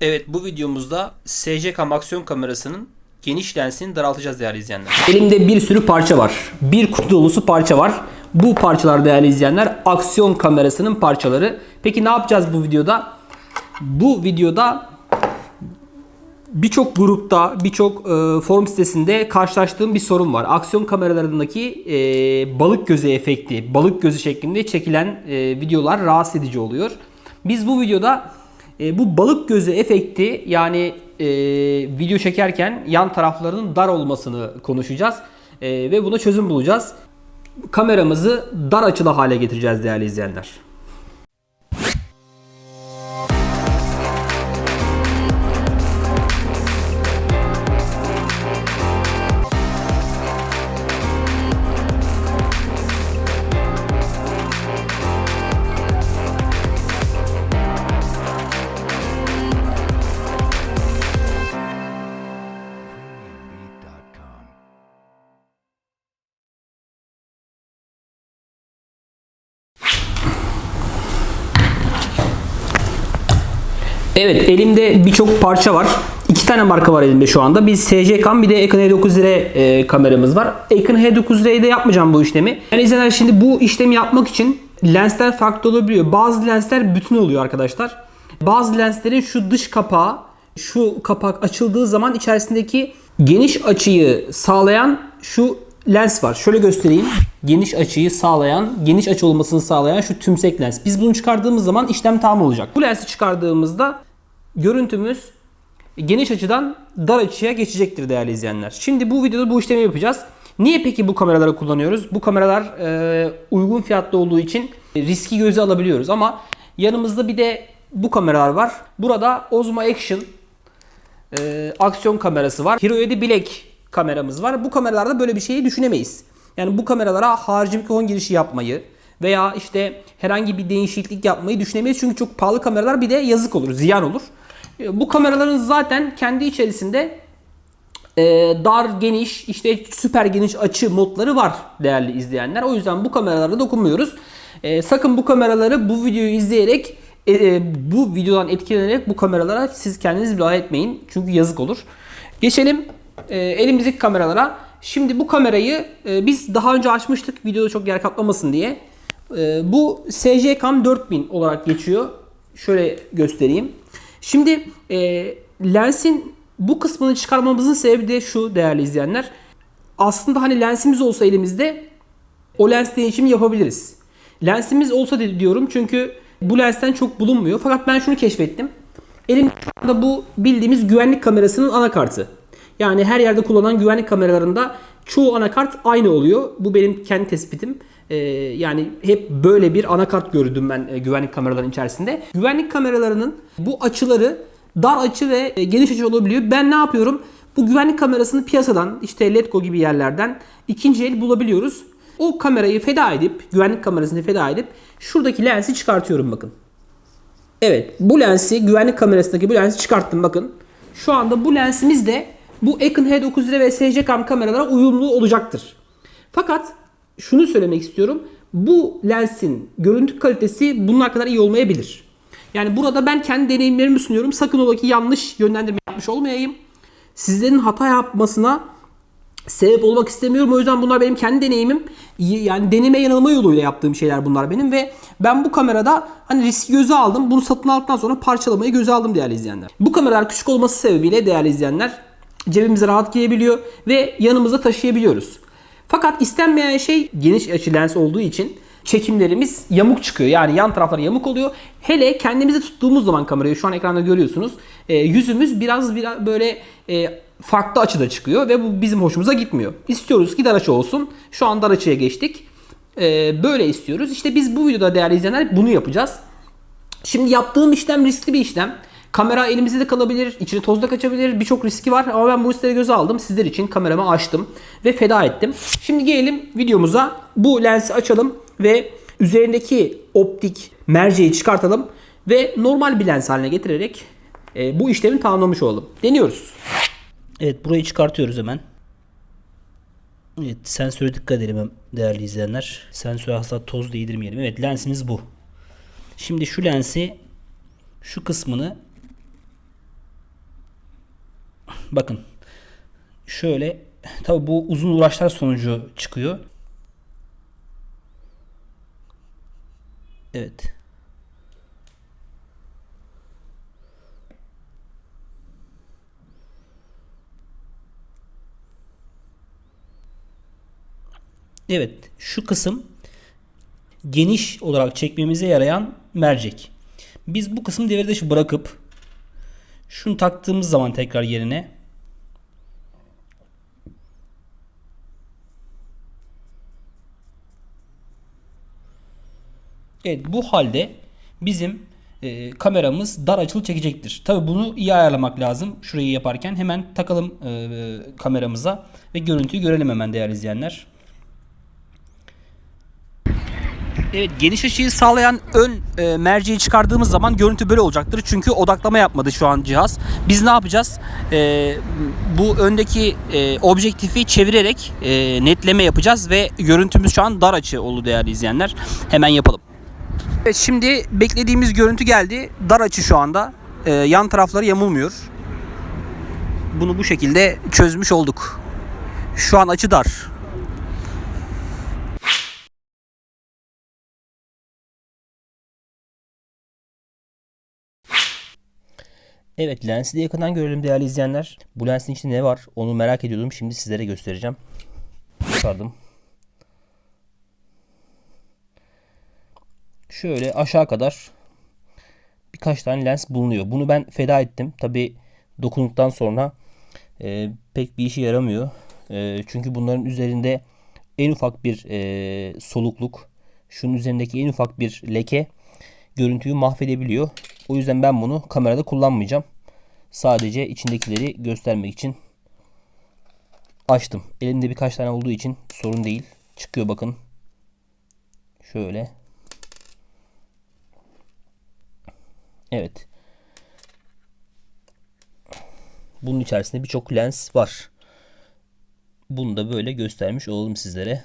Evet bu videomuzda SJCam aksiyon kamerasının geniş lensini daraltacağız değerli izleyenler. Elimde bir sürü parça var. Bir kutu dolusu parça var. Bu parçalar değerli izleyenler aksiyon kamerasının parçaları. Peki ne yapacağız bu videoda? Bu videoda birçok grupta, birçok e, forum sitesinde karşılaştığım bir sorun var. Aksiyon kameralarındaki e, balık gözü efekti, balık gözü şeklinde çekilen e, videolar rahatsız edici oluyor. Biz bu videoda e, bu balık gözü efekti yani e, video çekerken yan taraflarının dar olmasını konuşacağız E, ve buna çözüm bulacağız. Kameramızı dar açılı hale getireceğiz değerli izleyenler. Evet elimde birçok parça var. İki tane marka var elimde şu anda. Bir SJCam bir de Econ H9R e, kameramız var. Econ H9R'de yapmayacağım bu işlemi. Yani izleyenler şimdi bu işlemi yapmak için lensler farklı olabiliyor. Bazı lensler bütün oluyor arkadaşlar. Bazı lenslerin şu dış kapağı şu kapak açıldığı zaman içerisindeki geniş açıyı sağlayan şu lens var. Şöyle göstereyim. Geniş açıyı sağlayan, geniş açı olmasını sağlayan şu tümsek lens. Biz bunu çıkardığımız zaman işlem tamam olacak. Bu lensi çıkardığımızda görüntümüz geniş açıdan dar açıya geçecektir değerli izleyenler. Şimdi bu videoda bu işlemi yapacağız. Niye peki bu kameraları kullanıyoruz? Bu kameralar e, uygun fiyatlı olduğu için riski göze alabiliyoruz ama yanımızda bir de bu kameralar var. Burada Osmo Action e, aksiyon kamerası var. Hero 7 Black kameramız var. Bu kameralarda böyle bir şeyi düşünemeyiz. Yani bu kameralara harici mikrofon girişi yapmayı veya işte herhangi bir değişiklik yapmayı düşünemeyiz. Çünkü çok pahalı kameralar bir de yazık olur, ziyan olur. E, Bu kameraların zaten kendi içerisinde e, dar, geniş, işte süper geniş açı modları var değerli izleyenler. O yüzden bu kameralara dokunmuyoruz. E, sakın bu kameraları bu videoyu izleyerek e, e, bu videodan etkilenerek bu kameralara siz kendiniz müdahale etmeyin. Çünkü yazık olur. Geçelim e, elimizdeki kameralara. Şimdi bu kamerayı e, biz daha önce açmıştık videoda çok yer kaplamasın diye. E, bu SJCam 4000 olarak geçiyor. Şöyle göstereyim. Şimdi e, lensin bu kısmını çıkarmamızın sebebi de şu değerli izleyenler. Aslında hani lensimiz olsa elimizde o lens değişimi yapabiliriz. Lensimiz olsa diyorum çünkü bu lensten çok bulunmuyor. Fakat ben şunu keşfettim. Elimde bu bildiğimiz güvenlik kamerasının anakartı. Yani her yerde kullanılan güvenlik kameralarında çoğu anakart aynı oluyor. Bu benim kendi tespitim. Ee, yani hep böyle bir anakart gördüm ben e, güvenlik kameralarının içerisinde. Güvenlik kameralarının bu açıları dar açı ve e, geniş açı olabiliyor. Ben ne yapıyorum? Bu güvenlik kamerasını piyasadan işte Letgo gibi yerlerden ikinci el bulabiliyoruz. O kamerayı feda edip, güvenlik kamerasını feda edip şuradaki lensi çıkartıyorum bakın. Evet bu lensi güvenlik kamerasındaki bu lensi çıkarttım bakın. Şu anda bu lensimiz de bu Econ H9R ve SJCam kameralara uyumlu olacaktır. Fakat şunu söylemek istiyorum. Bu lensin görüntü kalitesi bunlar kadar iyi olmayabilir. Yani burada ben kendi deneyimlerimi sunuyorum. Sakın ola ki yanlış yönlendirme yapmış olmayayım. Sizlerin hata yapmasına sebep olmak istemiyorum. O yüzden bunlar benim kendi deneyimim. Yani deneme yanılma yoluyla yaptığım şeyler bunlar benim ve ben bu kamerada hani riski göze aldım. Bunu satın aldıktan sonra parçalamayı göze aldım değerli izleyenler. Bu kameralar küçük olması sebebiyle değerli izleyenler cebimize rahat girebiliyor ve yanımızda taşıyabiliyoruz. Fakat istenmeyen şey geniş açı lens olduğu için çekimlerimiz yamuk çıkıyor. Yani yan taraflar yamuk oluyor. Hele kendimizi tuttuğumuz zaman kamerayı şu an ekranda görüyorsunuz. e, yüzümüz biraz biraz böyle e, farklı açıda çıkıyor ve bu bizim hoşumuza gitmiyor. İstiyoruz ki dar açı olsun. Şu an dar açıya geçtik. E, böyle istiyoruz. İşte biz bu videoda değerli izleyenler bunu yapacağız. Şimdi yaptığım işlem riskli bir işlem. Kamera elimizde de kalabilir, içine toz da kaçabilir, birçok riski var ama ben bu riskleri göze aldım. Sizler için kameramı açtım ve feda ettim. Şimdi gelelim videomuza. Bu lensi açalım ve üzerindeki optik merceği çıkartalım ve normal bir lens haline getirerek e, bu işlemi tamamlamış olalım. Deniyoruz. Evet burayı çıkartıyoruz hemen. Evet sensöre dikkat edelim değerli izleyenler. Sensöre asla toz değdirmeyelim. Evet lensimiz bu. Şimdi şu lensi şu kısmını Bakın. Şöyle tabi bu uzun uğraşlar sonucu çıkıyor. Evet. Evet, şu kısım geniş olarak çekmemize yarayan mercek. Biz bu kısmı devre dışı bırakıp şunu taktığımız zaman tekrar yerine Evet bu halde bizim e, kameramız dar açılı çekecektir. Tabi bunu iyi ayarlamak lazım. Şurayı yaparken hemen takalım e, kameramıza ve görüntüyü görelim hemen değerli izleyenler. Evet geniş açıyı sağlayan ön e, merceği çıkardığımız zaman görüntü böyle olacaktır. Çünkü odaklama yapmadı şu an cihaz. Biz ne yapacağız? E, bu öndeki e, objektifi çevirerek e, netleme yapacağız ve görüntümüz şu an dar açı oldu değerli izleyenler. Hemen yapalım. Evet şimdi beklediğimiz görüntü geldi. Dar açı şu anda. E, yan tarafları yamulmuyor. Bunu bu şekilde çözmüş olduk. Şu an açı dar. Evet lensi de yakından görelim değerli izleyenler. Bu lensin içinde ne var onu merak ediyordum. Şimdi sizlere göstereceğim. Çıkardım. Şöyle aşağı kadar birkaç tane lens bulunuyor. Bunu ben feda ettim. Tabi dokunduktan sonra e, pek bir işe yaramıyor. E, çünkü bunların üzerinde en ufak bir e, solukluk, şunun üzerindeki en ufak bir leke görüntüyü mahvedebiliyor. O yüzden ben bunu kamerada kullanmayacağım. Sadece içindekileri göstermek için açtım. Elimde birkaç tane olduğu için sorun değil. Çıkıyor bakın. Şöyle. Evet. Bunun içerisinde birçok lens var. Bunu da böyle göstermiş olalım sizlere.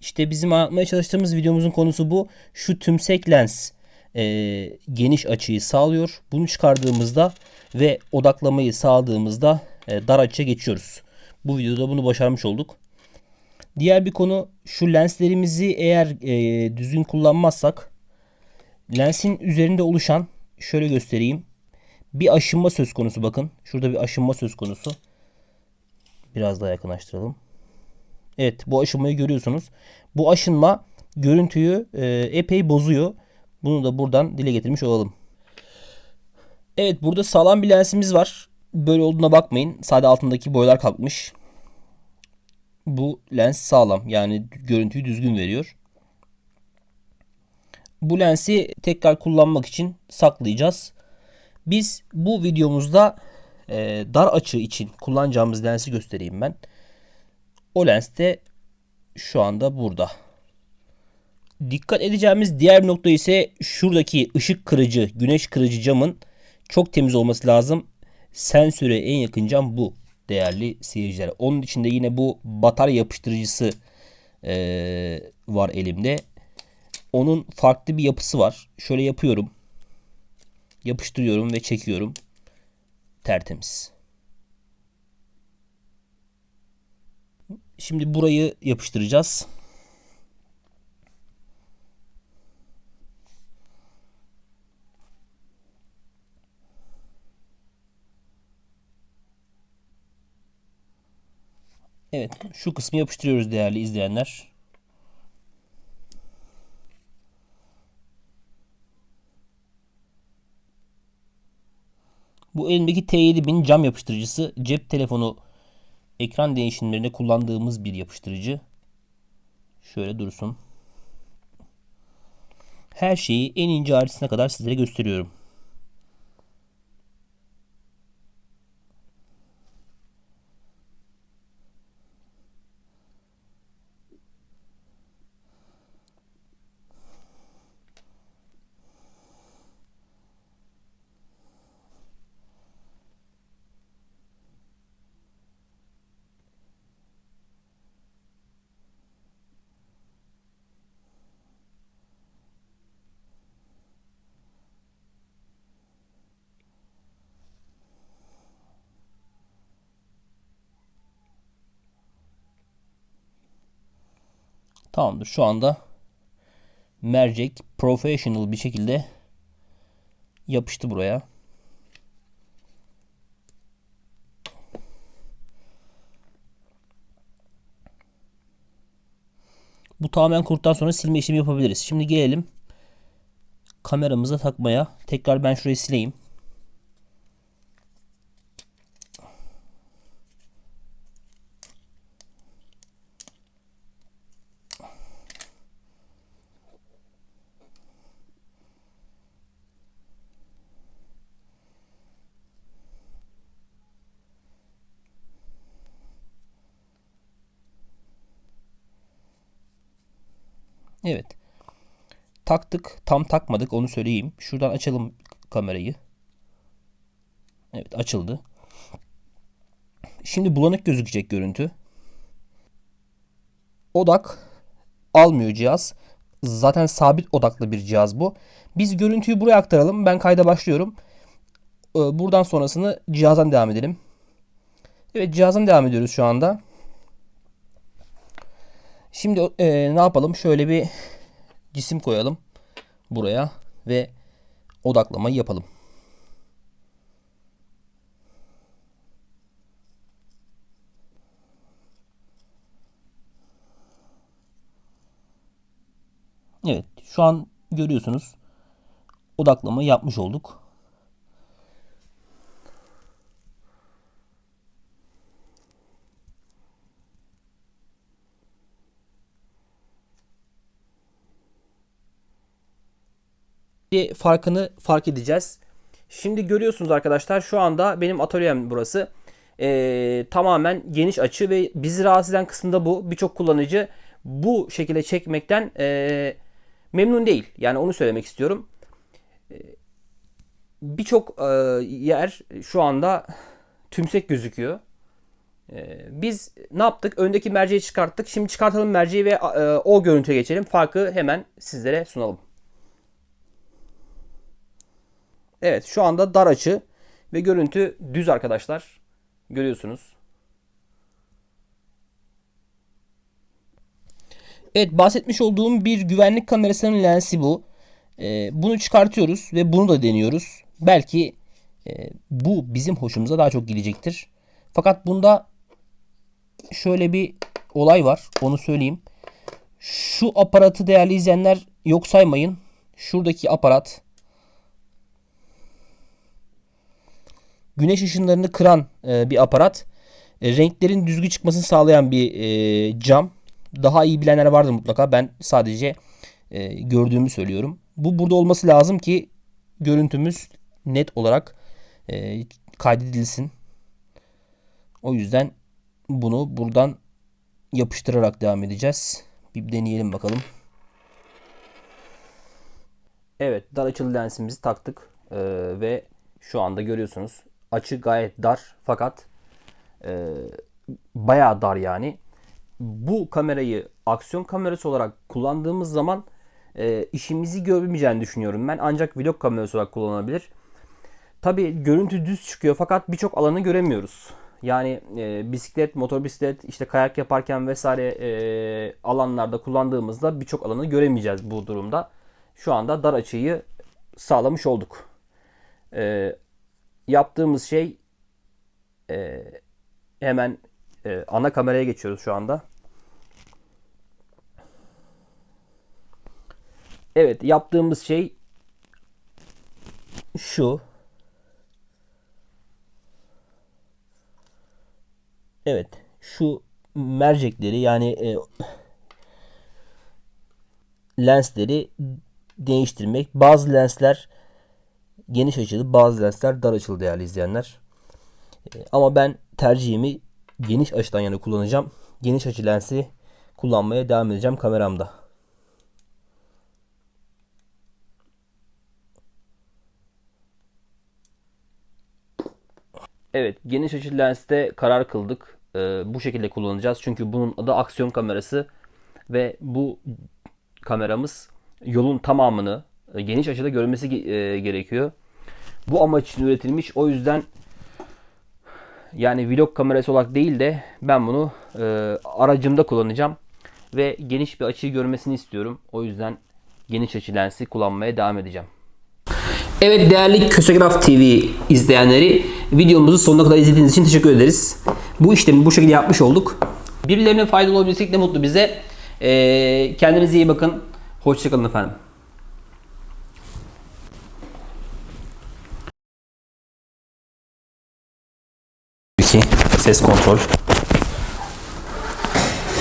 İşte bizim anlatmaya çalıştığımız videomuzun konusu bu. Şu tümsek lens e, geniş açıyı sağlıyor. Bunu çıkardığımızda ve odaklamayı sağladığımızda e, dar açıya geçiyoruz. Bu videoda bunu başarmış olduk. Diğer bir konu şu lenslerimizi eğer e, düzgün kullanmazsak lensin üzerinde oluşan şöyle göstereyim. Bir aşınma söz konusu bakın. Şurada bir aşınma söz konusu. Biraz daha yakınlaştıralım. Evet bu aşınmayı görüyorsunuz. Bu aşınma görüntüyü e, epey bozuyor. Bunu da buradan dile getirmiş olalım. Evet burada sağlam bir lensimiz var. Böyle olduğuna bakmayın. Sadece altındaki boyalar kalkmış. Bu lens sağlam. Yani görüntüyü düzgün veriyor. Bu lensi tekrar kullanmak için saklayacağız. Biz bu videomuzda e, dar açı için kullanacağımız lensi göstereyim ben. O lens de şu anda burada. Dikkat edeceğimiz diğer bir nokta ise şuradaki ışık kırıcı, güneş kırıcı camın çok temiz olması lazım. Sensöre en yakın cam bu değerli seyirciler. Onun içinde yine bu batarya yapıştırıcısı e, var elimde. Onun farklı bir yapısı var. Şöyle yapıyorum. Yapıştırıyorum ve çekiyorum. Tertemiz. Şimdi burayı yapıştıracağız. Evet, şu kısmı yapıştırıyoruz değerli izleyenler. Bu elimdeki T7000 cam yapıştırıcısı cep telefonu ekran değişimlerinde kullandığımız bir yapıştırıcı. Şöyle dursun. Her şeyi en ince ayrıntısına kadar sizlere gösteriyorum. Tamamdır. Şu anda mercek professional bir şekilde yapıştı buraya. Bu tamamen kuruttan sonra silme işlemi yapabiliriz. Şimdi gelelim kameramıza takmaya. Tekrar ben şurayı sileyim. Evet. Taktık. Tam takmadık onu söyleyeyim. Şuradan açalım kamerayı. Evet açıldı. Şimdi bulanık gözükecek görüntü. Odak almıyor cihaz. Zaten sabit odaklı bir cihaz bu. Biz görüntüyü buraya aktaralım. Ben kayda başlıyorum. Ee, Buradan sonrasını cihazdan devam edelim. Evet cihazdan devam ediyoruz şu anda. Şimdi e, ne yapalım? Şöyle bir cisim koyalım buraya ve odaklamayı yapalım. Evet, şu an görüyorsunuz. Odaklama yapmış olduk. Bir farkını fark edeceğiz. Şimdi görüyorsunuz arkadaşlar şu anda benim atölyem burası. Ee, tamamen geniş açı ve bizi rahatsız eden kısımda bu. Birçok kullanıcı bu şekilde çekmekten ee, memnun değil. Yani onu söylemek istiyorum. Ee, Birçok ee, yer şu anda tümsek gözüküyor. Ee, biz ne yaptık? Öndeki merceği çıkarttık. Şimdi çıkartalım merceği ve ee, o görüntüye geçelim. Farkı hemen sizlere sunalım. Evet şu anda dar açı ve görüntü düz arkadaşlar. Görüyorsunuz. Evet bahsetmiş olduğum bir güvenlik kamerasının lensi bu. Ee, bunu çıkartıyoruz ve bunu da deniyoruz. Belki e, bu bizim hoşumuza daha çok gelecektir. Fakat bunda şöyle bir olay var. Onu söyleyeyim. Şu aparatı değerli izleyenler yok saymayın. Şuradaki aparat güneş ışınlarını kıran e, bir aparat. E, renklerin düzgün çıkmasını sağlayan bir e, cam. Daha iyi bilenler vardır mutlaka. Ben sadece e, gördüğümü söylüyorum. Bu burada olması lazım ki görüntümüz net olarak e, kaydedilsin. O yüzden bunu buradan yapıştırarak devam edeceğiz. Bir deneyelim bakalım. Evet dar açılı lensimizi taktık Ee, ve şu anda görüyorsunuz açı gayet dar fakat e, bayağı dar yani. Bu kamerayı aksiyon kamerası olarak kullandığımız zaman e, işimizi görmeyeceğini düşünüyorum ben ancak vlog kamerası olarak kullanılabilir. Tabi görüntü düz çıkıyor fakat birçok alanı göremiyoruz. Yani e, bisiklet, motor bisiklet, işte kayak yaparken vesaire e, alanlarda kullandığımızda birçok alanı göremeyeceğiz bu durumda. Şu anda dar açıyı sağlamış olduk. E, yaptığımız şey e, hemen e, ana kameraya geçiyoruz şu anda. Evet yaptığımız şey Şu. Evet. Şu mercekleri yani e, lensleri değiştirmek. Bazı lensler geniş açılı, bazı lensler dar açılı değerli izleyenler. E, ama ben tercihimi geniş açıdan yana kullanacağım. Geniş açı lensi kullanmaya devam edeceğim kameramda. Evet, geniş açı lenste karar kıldık. Ee, bu şekilde kullanacağız. Çünkü bunun adı aksiyon kamerası ve bu kameramız yolun tamamını geniş açıda görmesi e, gerekiyor. Bu amaç için üretilmiş. O yüzden yani vlog kamerası olarak değil de ben bunu e, aracımda kullanacağım. ve geniş bir açıyı görmesini istiyorum. O yüzden geniş açı lensi kullanmaya devam edeceğim. Evet değerli Kösegraf TV izleyenleri videomuzu sonuna kadar izlediğiniz için teşekkür ederiz. Bu işlemi bu şekilde yapmış olduk. Birilerine faydalı olabilsek ne mutlu bize. Ee, kendinize iyi bakın. Hoşçakalın efendim. İki, ses kontrol.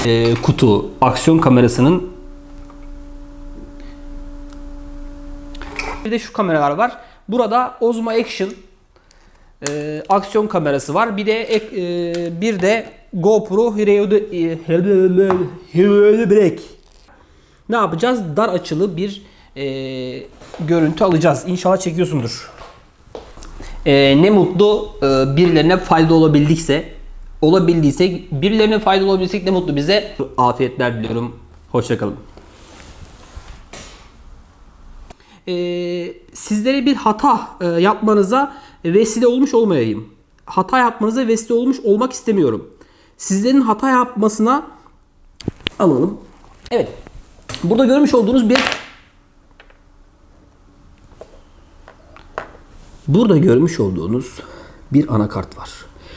Ee, kutu aksiyon kamerasının Bir de şu kameralar var. Burada Osmo Action e, aksiyon kamerası var. Bir de e, bir de GoPro Hero Hero Break. Ne yapacağız? Dar açılı bir e, görüntü alacağız. İnşallah çekiyorsundur. E, ne mutlu e, birilerine fayda olabildikse olabildiyse birilerine fayda olabilsek ne mutlu bize. Afiyetler diliyorum. Hoşçakalın. Ee, sizlere bir hata e, yapmanıza vesile olmuş olmayayım. Hata yapmanıza vesile olmuş olmak istemiyorum. Sizlerin hata yapmasına alalım. Evet. Burada görmüş olduğunuz bir Burada görmüş olduğunuz bir anakart var.